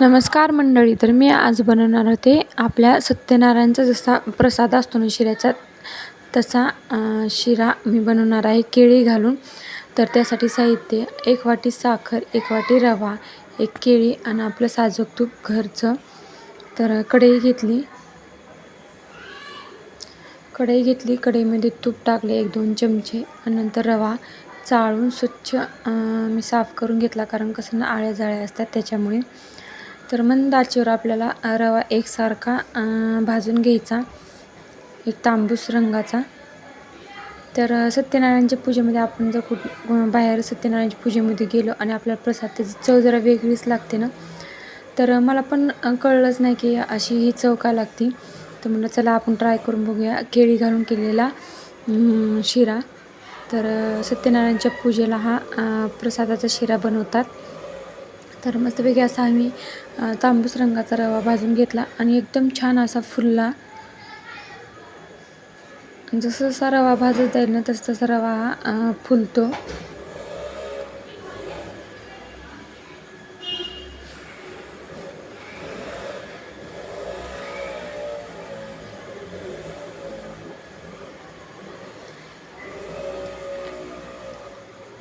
नमस्कार मंडळी तर मी आज बनवणार होते आपल्या सत्यनारायणचा जसा प्रसाद असतो ना शिऱ्याचा तसा शिरा मी बनवणार आहे केळी घालून. तर त्यासाठी साहित्य एक वाटी साखर एक वाटी रवा एक केळी आणि आपलं साजूक तूप घरचं. तर कढई घेतली. कढई घेतली कढईमध्ये तूप टाकले एक दोन चमचे आणि नंतर रवा चाळून स्वच्छ मी साफ करून घेतला कारण कसं ना आळ्या जाळ्या असतात त्याच्यामुळे. तर मंद आचेवर आपल्याला रवा एकसारखा भाजून घ्यायचा. एक तांबूस रंगाचा. तर सत्यनारायणच्या पूजेमध्ये आपण जर कुठ बाहेर सत्यनारायणच्या पूजेमध्ये गेलो आणि आपल्याला प्रसाद त्याची चव जरा वेगळीच लागते ना? तर मला पण कळलंच नाही की अशी ही चव का लागते. तर म्हणलं चला आपण ट्राय करून बघूया. केळी घालून केलेला शिरा. तर सत्यनारायणच्या पूजेला हा प्रसादाचा शिरा बनवतात. तर मस्तपैकी असा आम्ही तांबूस रंगाचा रवा भाजून घेतला आणि एकदम छान असा फुलला. जसं जसा रवा भाजत जाईल ना तसं तसा रवा हा फुलतो.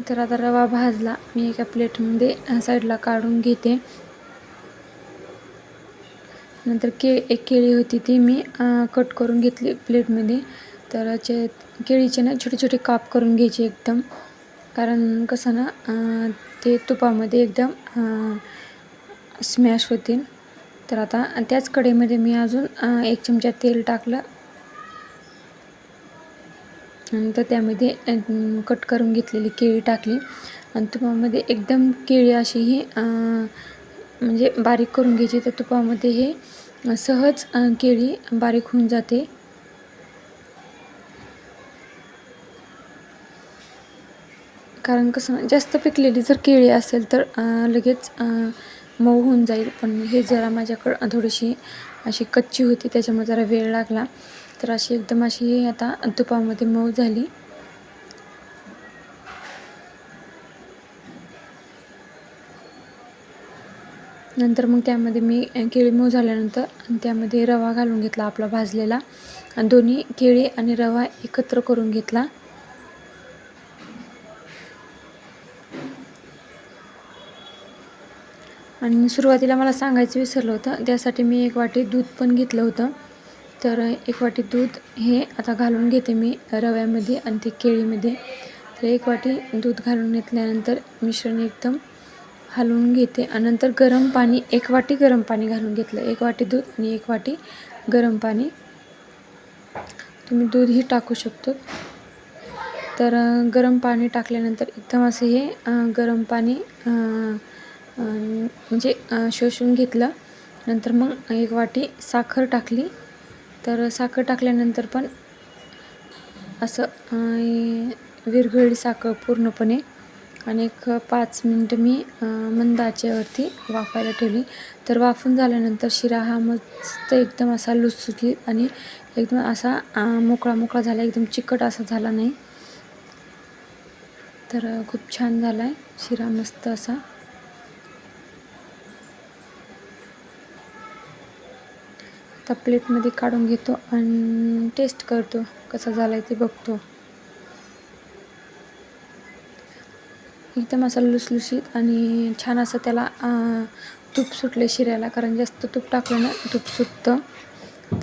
तर आता रवा भाजला. मी एका प्लेटमध्ये साईडला काढून घेते. नंतर के एक केळी होती ती मी कट करून घेतली प्लेटमध्ये. तर चे केळीचे ना छोटे छोटे काप करून घ्यायचे एकदम. कारण कसं ना ते तुपामध्ये एकदम स्मॅश होतील. तर आता त्याच कडेमध्ये मी अजून एक चमचा तेल टाकलं. नंतर त्यामध्ये कट करून घेतलेली केळी टाकली. आणि तुपामध्ये एकदम केळी अशी ही म्हणजे बारीक करून घ्यायची. तर तुपामध्ये हे सहज केळी बारीक होऊन जाते. कारण कसं जास्त पिकलेली जर केळी असेल तर लगेच मऊ होऊन जाईल. पण हे जरा माझ्याकडं थोडीशी अशी कच्ची होती त्याच्यामुळे जरा वेळ लागला. तर अशी एकदम अशी आता तुपामध्ये मऊ झाली. नंतर मग त्यामध्ये मी केळी मऊ झाल्यानंतर आणि त्यामध्ये रवा घालून घेतला आपला भाजलेला. दोन्ही केळी आणि रवा एकत्र करून घेतला. आणि सुरुवातीला मला सांगायचं विसरलं होतं त्यासाठी मी एक वाटी दूध पण घेतलं होतं. तर एक वाटी दूध हे आता घालून घेते मी रव्यामध्ये आणि ते केळीमध्ये. तर एक वाटी दूध घालून घेतल्यानंतर मिश्रण एकदम हलवून घेते आणि नंतर गरम पाणी एक वाटी गरम पाणी घालून घेतलं. एक वाटी दूध आणि एक वाटी गरम पाणी. तुम्ही दूधही टाकू शकतो. तर गरम पाणी टाकल्यानंतर एकदम असं हे गरम पाणी म्हणजे शोषून घेतलं. नंतर मग एक वाटी साखर टाकली. तर साखर टाकल्यानंतर पण असं विरघळी साखर पूर्णपणे. आणि एक पाच मिनटं मी मंद आचेवरती वाफायला ठेवली. तर वाफून झाल्यानंतर शिरा हा मस्त एकदम असा लुसलुशीत आणि एकदम असा मोकळा मोकळा झाला. एकदम चिकट असा झाला नाही. तर खूप छान झाला आहे शिरा मस्त असा. आता प्लेटमध्ये काढून घेतो आणि टेस्ट करतो कसा झाला आहे ते बघतो. एकदम असा लुसलुशीत आणि छान असं त्याला तूप सुटले शिऱ्याला कारण जास्त तूप टाकलं ना तूप सुटतं.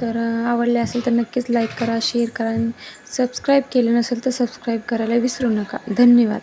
तर आवडले असेल तर नक्कीच लाईक करा शेअर करा आणि सबस्क्राईब केलं नसेल तर सबस्क्राईब करायला विसरू नका. धन्यवाद.